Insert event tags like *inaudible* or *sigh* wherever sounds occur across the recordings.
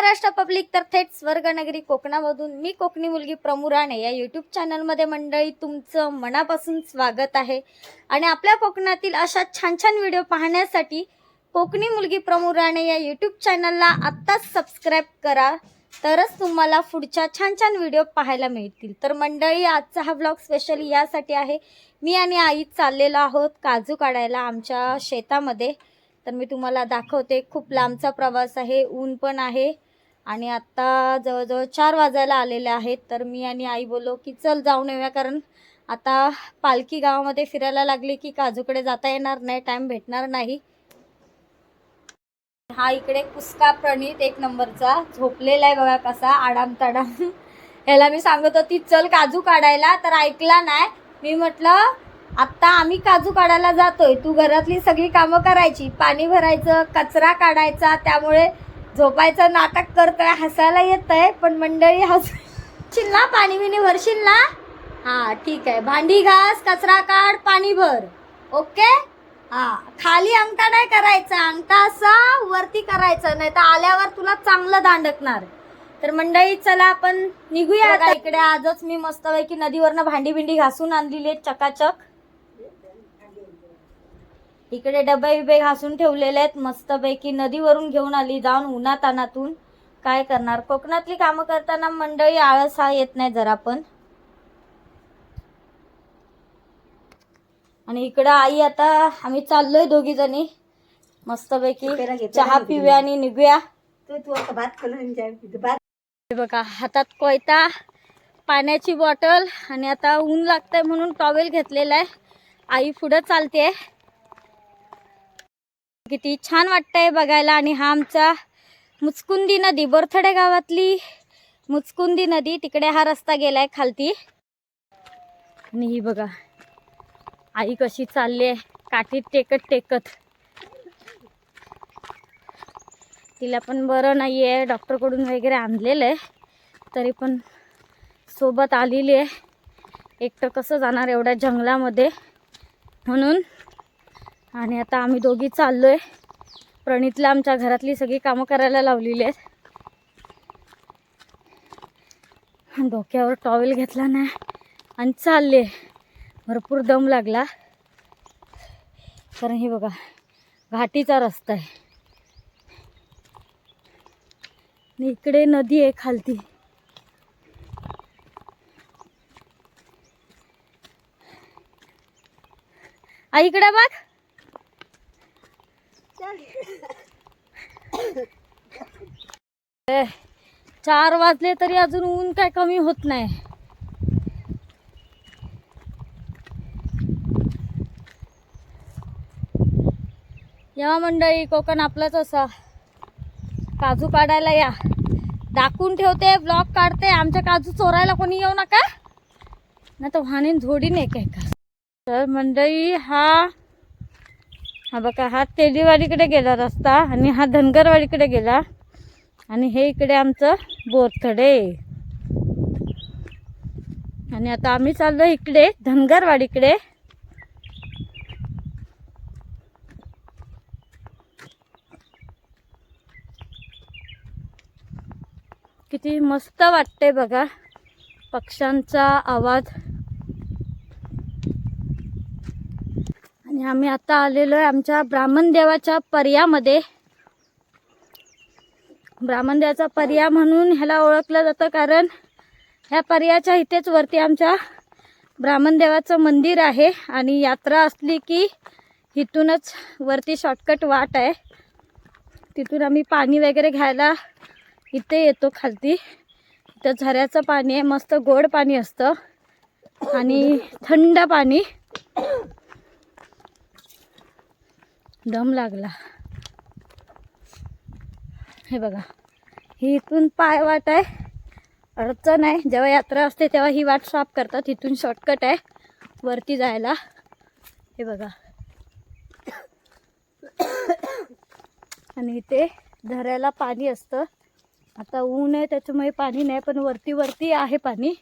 Maharashtra public तर थेट स्वर्गनगरी कोकणामधून. मी कोकणी मुलगी प्रमुराणे या यूट्यूब चॅनलमध्ये मंडळी तुमचं मनापासून स्वागत आहे. आणि आपल्या कोकणातील अशा छान छान व्हिडिओ पाहण्यासाठी कोकणी मुलगी प्रमुराणे या यूट्यूब चॅनलला आत्ताच सबस्क्राईब करा. तरच तुम्हाला पुढच्या छान छान व्हिडिओ पाहायला मिळतील. तर मंडळी आजचा हा ब्लॉग स्पेशली यासाठी आहे. मी आणि आई चाललेलो आहोत काजू काढायला आमच्या शेतामध्ये. तर मी तुम्हाला दाखवते खूप लांबचा प्रवास आहे ऊन पण आहे. आणि आत्ता जवळजवळ चार वाजायला आलेले आहेत तर मी आणि आई बोललो की चल जाऊन येऊया कारण आता पालखी गावामध्ये फिरायला लागली की काजूकडे जाता येणार नाही टाईम भेटणार नाही. हा इकडे कुस्का प्रणित एक नंबरचा झोपलेला आहे बघा कसा आडाम ताडाम ह्याला मी सांगत होती चल काजू काढायला. तर ऐकला नाही. मी म्हटलं आत्ता आम्ही काजू काढायला जातोय तू घरातली सगळी कामं करायची पाणी भरायचं कचरा काढायचा त्यामुळे झोपायचं नाटक करतोय हसायला येतंय पण मंडळी हसशील ना पाणी बिणी भरशील ना हा ठीक आहे. भांडी घास कचरा काढ पाणी भर. ओके? हा खाली अंगठा नाही करायचा. अंगठा असा वरती करायचा नाही तर आल्यावर तुला चांगलं दांडकणार. तर मंडळी चला आपण निघूया इकडे आजच मी मस्तपैकी नदीवरनं भांडी बिंडी घासून आणलेली आहेत चकाचक. इकडे डबे बिबे घासून ठेवलेले आहेत. मस्तपैकी नदीवरून घेऊन आली जाऊन उन्हात अनातून. काय करणार? कोकणातली कामं करताना मंडळी आळस हा येत नाही जरा पण. आणि इकडं आई आता आम्ही चाललोय दोघी जणी. मस्तपैकी चहा पिऊया आणि निघूया. बघा हातात कोयता पाण्याची बॉटल आणि आता ऊन लागतंय म्हणून टॉवेल घेतलेला आहे. आई पुढं चालते किती छान वाटतंय बघायला. आणि हा आमचा मुचकुंदी नदी बोरथडे गावातली मुचकुंदी नदी तिकडे हा रस्ता गेलाय खालती. आणि ही बघा आई कशी चालली आहे काठीत टेकत टेकत. तिला पण बरं नाही आहे डॉक्टरकडून वगैरे आणलेलं आहे तरी पण सोबत आलेली आहे. एकटं कसं जाणार एवढ्या जंगलामध्ये? म्हणून आणि आता आम्ही दोघी चाललो आहे प्रणितला आमच्या घरातली सगळी कामं करायला लावलेली आहेत. डोक्यावर टॉवेल घेतला नाही आणि चालले. भरपूर दम लागला. कारण हे बघा घाटीचा रस्ता आहे. आणि इकडे नदी आहे खालती. आई इकडे बघ. चार वाजले तरी अजून ऊन काय कमी होत नाही. या मंडळी कोकण आपलंच असा. काजू काढायला या. दाखवून ठेवते ब्लॉक काढते. आमच्या काजू चोरायला कोणी येऊ नका. नाही तर वाहने नाही काय का तर मंडळी हा हा बघा हा तेलीवाडीकडे गेला रस्ता आणि हा धनगरवाडीकडे गेला. आणि हे इकडे आमचं बोरथडे. आणि आता आम्ही चाललो इकडे धनगरवाडीकडे. किती मस्त वाटते बघा. पक्ष्यांचा आवाज. आणि आम्ही आता आलेलो आहे आमच्या ब्राह्मण देवाच्या पर्यामध्ये. ब्राह्मण देवाचा पर्या म्हणून ह्याला ओळखलं जातं कारण ह्या पर्याच्या इथेच वरती आमच्या ब्राह्मण देवाचं मंदिर आहे आणि यात्रा असली की इथूनच वरती शॉर्टकट वाट आहे. तिथून आम्ही पाणी वगैरे घ्यायला इथे येतो खालती. इथं झऱ्याचं पाणी आहे मस्त गोड पाणी असतं आणि थंड पाणी. दम लागला. हे बघा ही इथून पाय वाट आहे. अडचण आहे. जेव्हा यात्रा असते तेव्हा ही वाट साफ करतात. इथून शॉर्टकट आहे. वरती जायला. हे बघा. आणि इथे धरायला पाणी असतं. आता ऊन आहे त्याच्यामुळे पाणी नाही पण वरती वरती आहे पाणी.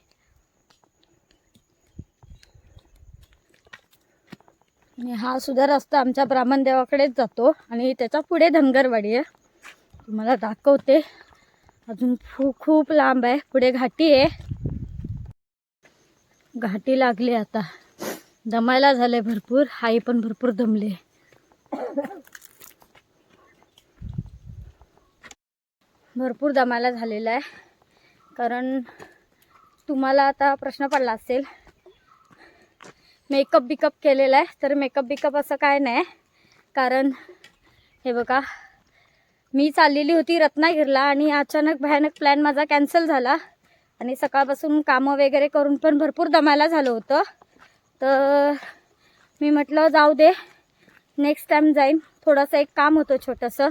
आणि हा सुद्धा रस्ता आमच्या ब्राह्मण देवाकडेच जातो. आणि त्याच्या पुढे धनगरवाडी आहे. तुम्हाला दाखवते. अजून खूप खूप लांब आहे. पुढे घाटी आहे. घाटी लागली आता. दमायला झाले भरपूर. आई पण भरपूर दमले भरपूर दमायला झालेला आहे. कारण तुम्हाला आता प्रश्न पडला असेल मेकअप बिकअप केलेला आहे. तर मेकअप बिकअप असं काय नाही. कारण हे बघा मी चाललेली होती रत्नागिरीला आणि अचानक भयानक प्लॅन माझा कॅन्सल झाला. आणि सकाळपासून कामं वगैरे करून पण भरपूर दमायला झालं होतं. तर मी म्हटलं जाऊ दे नेक्स्ट टाईम जाईन. थोडंसं एक काम होतं छोटंसं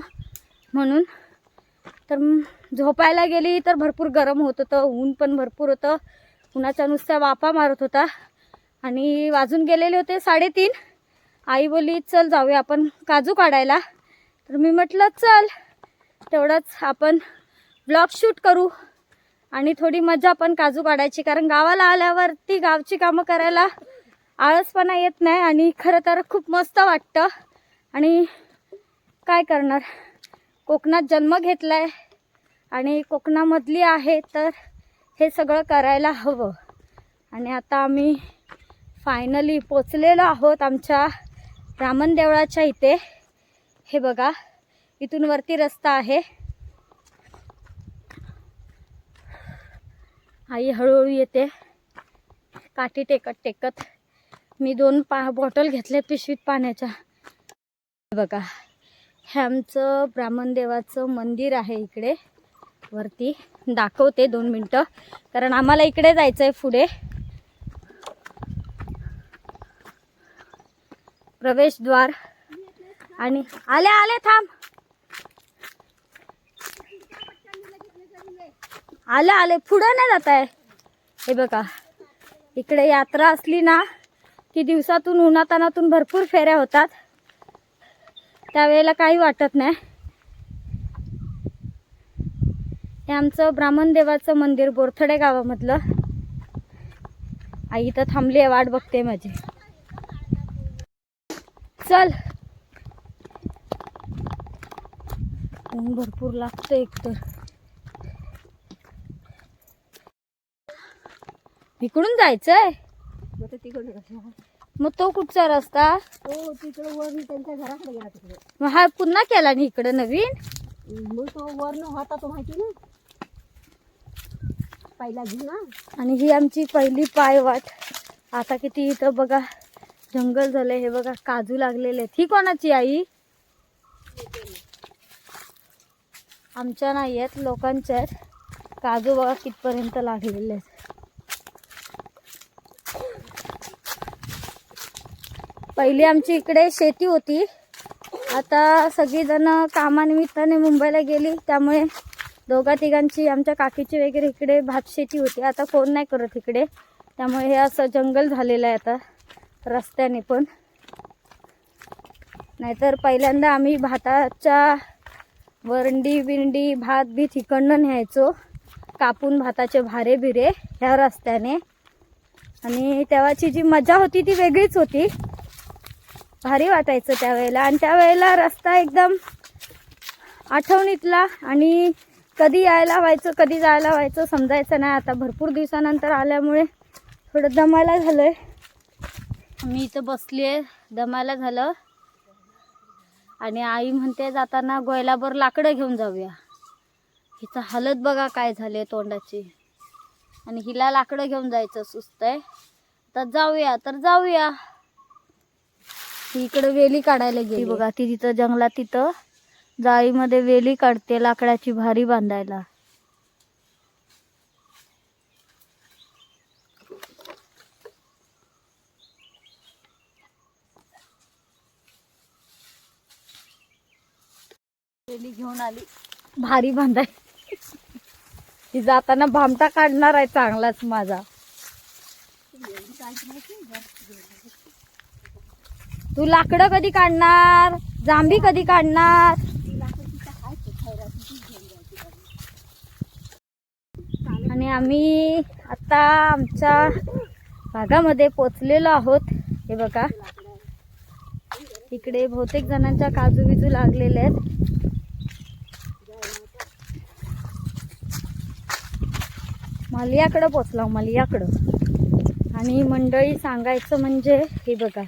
म्हणून. तर झोपायला गेली तर भरपूर गरम होत होतं ऊन पण भरपूर होतं. उन्हाच्या नुसत्या वापा मारत होता. आणि वाजून गेलेले होते साडेतीन. आई बोली चल जाऊया आपण काजू काढायला. तर मी म्हटलं चल. तेवढंच आपण ब्लॉग शूट करू. आणि थोडी मजा पण काजू काढायची कारण गावाला आल्यावरती गावची कामं करायला आळसपणा येत नाही आणि खरं तर खूप मस्त वाटतं. आणि काय करणार? कोकणात जन्म घेतला आहे आणि कोकणामधली आहे तर हे सगळं करायला हवं. आणि आता आम्ही फायनली पोचलेलो आहोत आमच्या रामन देवळाच्या इथे. हे बघा इथून वरती रस्ता आहे. आई हळूहळू येते. काठी टेकत टेकत मी दोन पा बॉटल घेतले पिशवीत पाण्याच्या. हे बघा हे आमचं ब्राह्मण देवाचं मंदिर आहे इकडे. वरती. दाखवते दोन मिनटं कारण आम्हाला इकडे जायचं आहे पुढे. प्रवेशद्वार आणि आले आले थांब. आले आले. पुढं नाही जात आहे. हे बघा. इकडे यात्रा असली ना की दिवसातून उन्हातानातून भरपूर फेऱ्या होतात. त्यावेळेला काही वाटत नाही. हे आमचं ब्राह्मण देवाचं मंदिर बोरथडे गावामधलं. आई इथं थांबली आहे वाट बघते माझी. चल. ऊन भरपूर लागतं एकतर. इकडून जायचंय? मग ते तिकडे कसं मग तो कुठचा रस्ता? तो तिकडे वर त्यांच्या घराकडे गेला तिकडे. मग हा पुन्हा केला नी इकडं नवीन? मग तो वर न होता तो माहिती ना पहिला घेऊ ना. आणि ही आमची पहिली पायवाट. आता किती इथं बघा. जंगल झालंय. हे बघा काजू लागलेले आहेत. ही कोणाची आई? आमच्या नाही आहेत लोकांच्या आहेत. काजू बघा कितपर्यंत लागलेले आहेत. पहिली आमची इकडे शेती होती. आता सगळीजण कामानिमित्ताने मुंबईला गेली. त्यामुळे दोघा तिघांची आमच्या काकीची वगैरे इकडे भात शेती होती. आता कोण नाही करत इकडे. त्यामुळे हे असं जंगल झालेलं आहे आता. रस्त्याने पण. नाहीतर पहिल्यांदा आम्ही भाताच्या वरंडी बिंडी भात बीत इकडनं न्यायचो. कापून भाताचे भारे बिरे ह्या रस्त्याने. आणि तेव्हाची जी मजा होती ती वेगळीच होती. भारी वाटायचं त्यावेळेला. आणि त्यावेळेला रस्ता एकदम आठवणीतला आणि कधी यायला व्हायचं कधी जायला व्हायचं समजायचं नाही. आता भरपूर दिवसानंतर आल्यामुळे थोडं दमायला झालं आहे मी इथं बसली आहे दमायला झालं. आणि आई म्हणते जाताना गोयलाभर लाकडं घेऊन जाऊया. हिचं हालत बघा काय झाले तोंडाची. आणि हिला लाकडं घेऊन जायचं सुस्त आहे. तर जाऊया तर जाऊया. ती इकडे वेली काढायला गेली. बघा ती तिथं जंगलात तिथं जाळीमध्ये वेली काढते लाकडाची भारी बांधायला. वेली घेऊन आली. भारी बांधाय. ती जाताना भामटा काढणार आहे चांगलाच माझा. तू लाकडं कधी काढणार? जांभी कधी काढणार? आणि आम्ही आता आमच्या भागामध्ये पोचलेलो आहोत. हे बघा. इकडे बहुतेक जणांच्या काजू बिजू लागलेले आहेत. मलियाकडं पोचला मलियाकडं. आणि मंडळी सांगायचं म्हणजे हे बघा.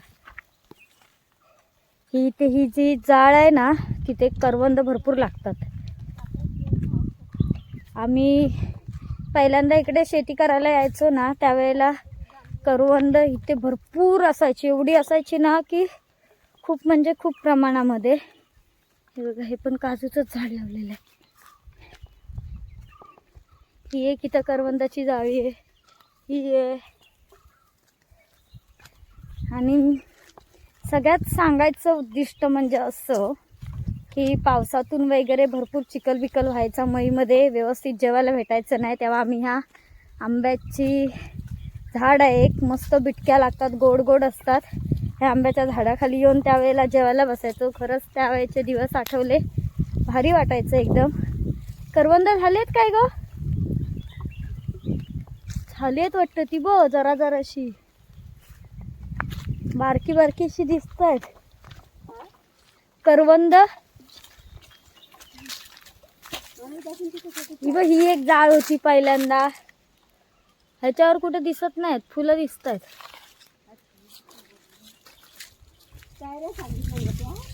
ही इथे ही जी जाळ आहे ना तिथे करवंद भरपूर लागतात. आम्ही पहिल्यांदा इकडे शेती करायला यायचो ना त्यावेळेला करवंद इथे भरपूर असायची. एवढी असायची ना की खूप म्हणजे खूप प्रमाणामध्ये. हे बघा हे पण काजूचंच झाड लावलेलं आहे. ही एक इथं करवंदाची जाळी आहे. ही आहे आणि सगळ्यात सांगायचं उद्दिष्ट म्हणजे असं की पावसातून वगैरे भरपूर चिकल बिकल व्हायचा मईमध्ये व्यवस्थित जेवायला भेटायचं नाही तेव्हा आम्ही ह्या आंब्याची झाड आहे एक मस्त बिटक्या लागतात गोड गोड असतात. ह्या आंब्याच्या झाडाखाली येऊन त्यावेळेला जेवायला बसायचो. खरंच त्यावेळेचे दिवस आठवले. भारी वाटायचं एकदम. करवंद झालेत काय गं? झालेत वाटतं ती बो जरा जराशी. बारकी बारकीशी दिसत आहेत करवंद. ही बघ ही एक जाळ होती पहिल्यांदा. ह्याच्यावर कुठे दिसत नाहीत फुलं दिसत आहेत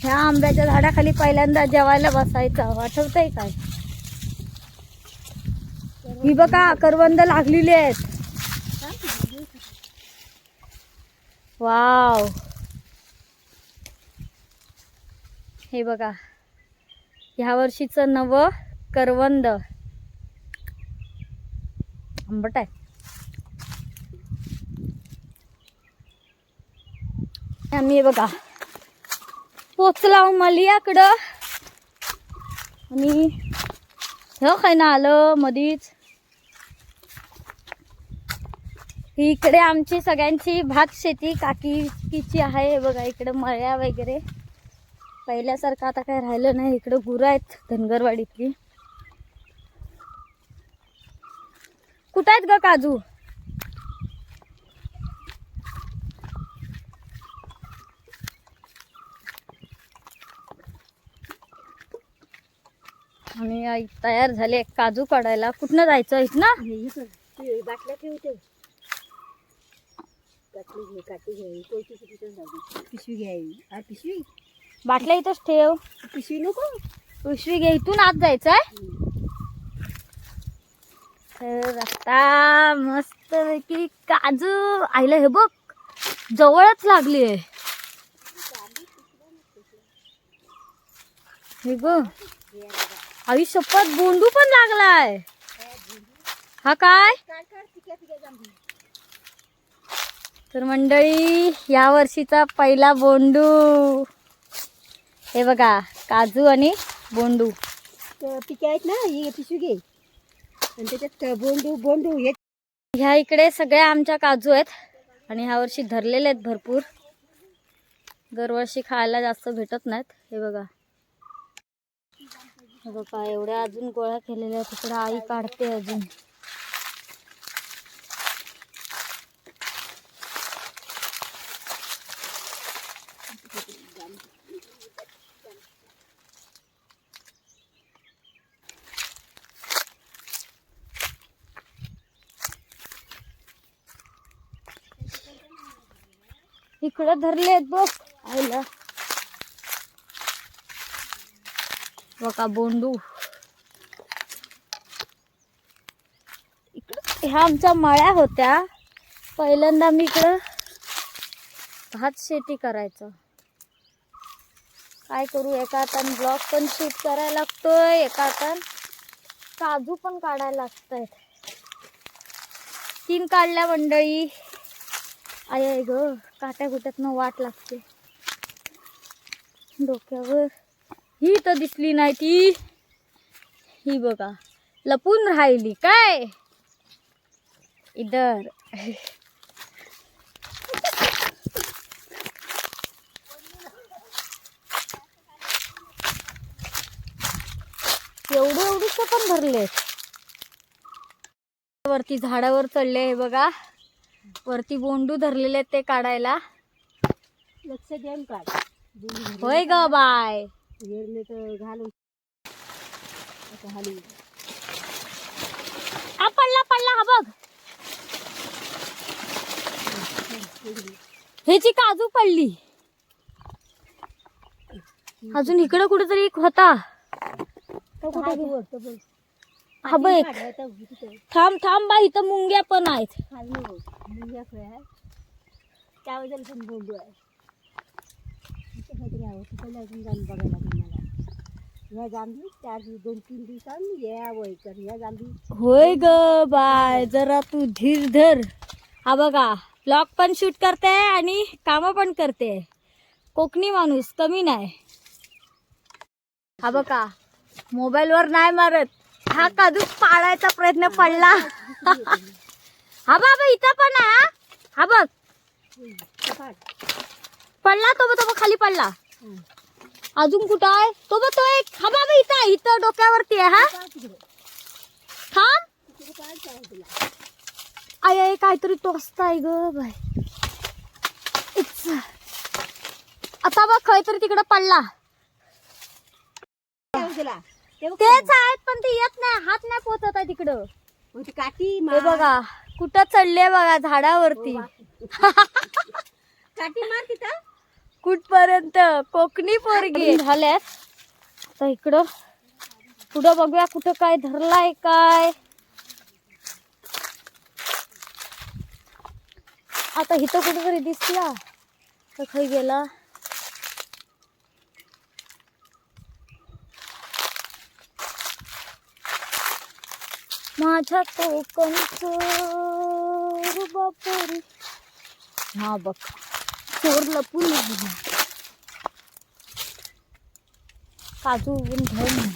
ह्या आंब्याच्या झाडाखाली पहिल्यांदा जेवायला बसायचं आठवतंय काय? ही बघा करवंद लागलेली आहेत. वाव. हे बघा. ह्या वर्षीचं नवं करवंद. आंबट आहे. आम्ही बघा. पोचला हो मलियाकडं. आणि हे काय ना आलं मधीच ही इकडे आमची सगळ्यांची भात शेती काकीची आहे बघा इकडे मळ्या वगैरे. पहिल्यासारखं आता काय राहिलं नाही इकडं गुरं आहेत धनगरवाडीतली. कुठं आहेत ग काजू? आणि आई तयार झाले काजू काढायला. कुठनं जायचं आहेत ना बाटल्या ठेवते. घे काटी जाऊ पिशवी घ्यावी. हा पिशवी? बाटल्या इथंच ठेव. पिशवी नको? पिशवी घे इथून आत जायचं आहे तर आता मस्त की काजू आईला हे बघ जवळच लागली आहे. हे ग आई शपथ बोंडू पण लागलाय. हा काय काढ काढ पिक्या पिक्या जांभळी तर मंडळी या वर्षीचा पहिला बोंडू. हे बघा काजू आणि बोंडू. पिक्या आहेत ना ही पिशवी घे. आणि त्याच्यात बोंडू बोंडू हे ह्या इकडे सगळ्या आमच्या काजू आहेत. आणि ह्या वर्षी धरलेले आहेत भरपूर. दरवर्षी खायला जास्त भेटत नाहीत. हे बघा. बघा एवढ्या अजून गोळ्या केलेल्या आहेत. तिकडे आई काढते अजून. इकडं धरले आहेत बघ. आईला. बघा बोंडू. इकडं ह्या आमच्या मळ्या होत्या. पहिल्यांदा मी इकडं भात शेती करायचं. काय करू एका तन ब्लॉक पण शूट करायला लागतोय एका हातान काजू पण काढायला लागतायत तीन काढल्या मंडळी. अरे ग काट्या कुट्यातनं वाट लागते. डोक्यावर. ही तर दिसली नाही ती. ही बघा लपून राहिली काय? इधर. एवढे एवढीच पण भरले. वरती झाडावर चढले हे बघा. वरती बोंडू धरलेले ते काढायला. लक्ष द्याल काढ. होय ग बाय. तर आता हालू. आ, पडला पडला हा बघ. ह्याची काजू पडली. अजून इकडं कुठेतरी एक होता. तो कुठे हा, गेला? तो. हा बघ. थांब थांब बा इथं मुंग्या पण आहेत. मुंग्या खोया आहे. त्या बाजूला पण बोंडू आहे इथे काहीतरी आहे. तिकडे अजून जाऊन बघायला लागेल मला. जांभी चार दोन तीन दिवसांनी या वयकर ह्या जांभी. होय ग बाय जरा तू धीर धर. हा बघा ब्लॉग पण शूट करते आणि काम पण करते. कोकणी माणूस कमी नाही. हा बघा मोबाईल वर नाही मारत. हा काजू पाळायचा प्रयत्न पडला. हा बाबा इथं पण आहे हा. हा बघ. पडला तो बघ तो बघ खाली पडला. अजून कुठं आहे? तो बघ तो एक. हा बाबा इथं इथं डोक्यावरती आहे हा? थांब. आहे आय आय काहीतरी टोचत ग बाय आता बघ काहीतरी तिकडं पडला. तेच आहेत पण ते येत नाही हात नाही पोचत आहे तिकडं. ती काठी हे मार. बघा कुठं चढले बघा झाडावरती. हो, *laughs* काठी मार तिथं. कुठपर्यंत? कोकणी पोरगी झाल्यात. आता इकडं पुढं बघूया कुठं काय धरलाय काय. आता इथं कुठेतरी दिसला. तर खाई गेला. माझ्या कोकणचं बापरी. हा बघ. चोर लपून काजू उगून घेऊन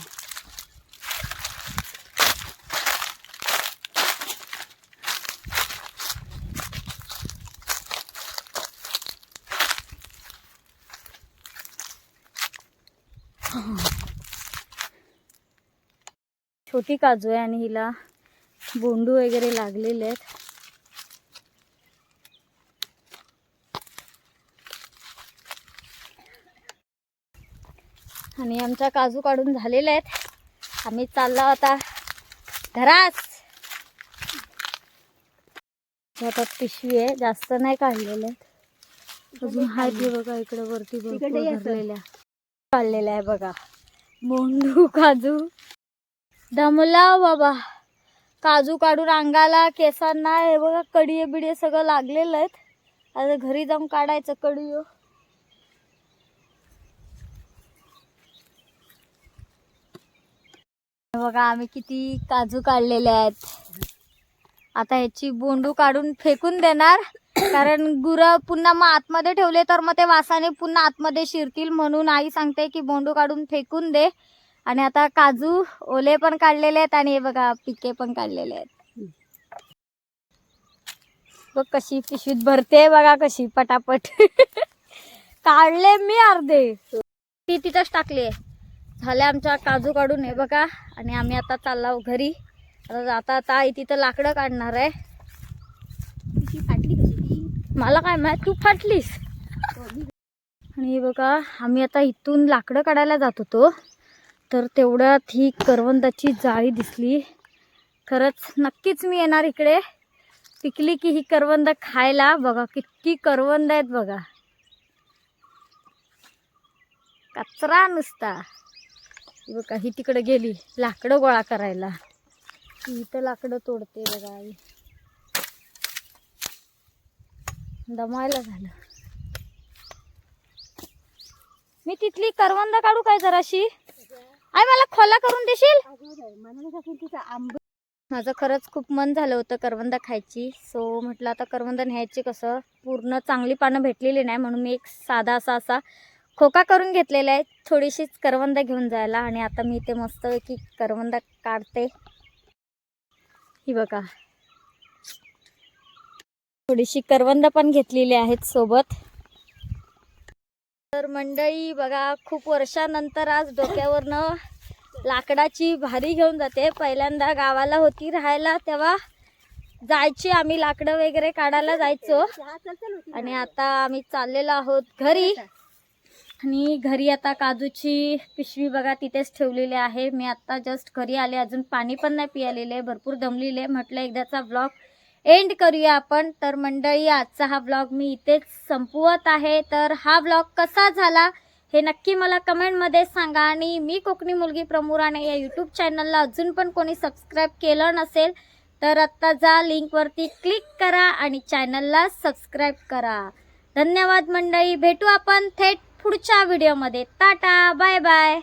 छोटी काजू आहे आणि हिला बोंडू वगैरे लागलेले आहेत. आणि आमच्या काजू काढून झालेल्या आहेत. आम्ही चाललो आता घरास हातात पिशवी आहे जास्त नाही काढलेल्या आहेत. अजून आहेत हे बघा इकडे वरती. भरलेल्या काढलेल्या आहे बघा. बोंडू काजू. दमला बाबा. काजू काढून अंगाला केसांना हे बघा कडिये बिडिये सगळं लागलेलं आहेत. आता घरी जाऊन काढायचं कडियो बघा आम्ही किती काजू काढलेले आहेत. आता ह्याची बोंडू काढून फेकून देणार. कारण गुरं पुन्हा मग आतमध्ये ठेवले तर मग ते वासाने पुन्हा आतमध्ये शिरतील म्हणून आई सांगते की बोंडू काढून फेकून दे. आणि आता काजू ओले पण काढलेले आहेत आणि हे बघा पिके पण काढलेले आहेत. बघ कशी पिशवीत भरते बघा कशी पटापट. *laughs* काढले मी अर्धे. ती तिथंच टाकली आहे. झाले आमच्या काजू काढून हे बघा. आणि आम्ही आता चाललो घरी. आता जाता आता तिथं लाकडं काढणार आहे. फाटली मला काय माहीत तू फाटलीस. आणि बघा आम्ही आता इथून लाकडं काढायला जात होतो. तर तेवढ्यात ही करवंदाची जाळी दिसली. खरंच नक्कीच मी येणार इकडे. पिकली की ही करवंद खायला बघा किती करवंद आहेत बघा. कचरा नुसता. बघा ही तिकडे गेली लाकडं गोळा करायला. ही इथं लाकडं तोडते बघा आई. दमायला झालं. मी तिथली करवंद काढू काय जराशी? आई मला खोला करून देशील? माझं खरंच खूप मन झालं होतं करवंद खायची. सो म्हटलं आता करवंद न्यायची कसं? पूर्ण चांगली पानं भेटलेली नाही म्हणून मी एक साधा असा असा खोका करून घेतलेला आहे. थोडीशीच करवंद घेऊन जायला आणि आता मी इथे मस्तपैकी करवंद काढते. ही बघा. थोडीशी करवंद पण घेतलेली आहेत सोबत. तर मंडळी बघा खूप वर्षानंतर आज डोक्यावरनं लाकडाची भारी घेऊन जाते. पहिल्यांदा गावाला होती राहायला तेव्हा जायची आम्ही लाकडं वगैरे काढायला जायचो. आणि आता आम्ही चाललेलो आहोत घरी. आणि घरी आता काजूची पिशवी बघा तिथेच ठेवलेली आहे. मी आत्ता जस्ट घरी आले अजून पाणी पण नाही पियालेले भरपूर दमलेले. म्हटलं एकदाचा ब्लॉग एंड करूया आपण. तर मंडळी आजचा हा ब्लॉग मी इथेच संपवत आहे. तर हा ब्लॉग कसा झाला हे नक्की मला कमेंटमध्ये सांगा. आणि मी कोकणी मुलगी प्रमुराने या यूट्यूब चॅनलला अजून पण कोणी सबस्क्राईब केलं नसेल तर आत्ता जा लिंकवरती क्लिक करा आणि चॅनलला सबस्क्राईब करा. धन्यवाद मंडळी. भेटू आपण थेट पुढच्या व्हिडिओमध्ये टाटा. Bye bye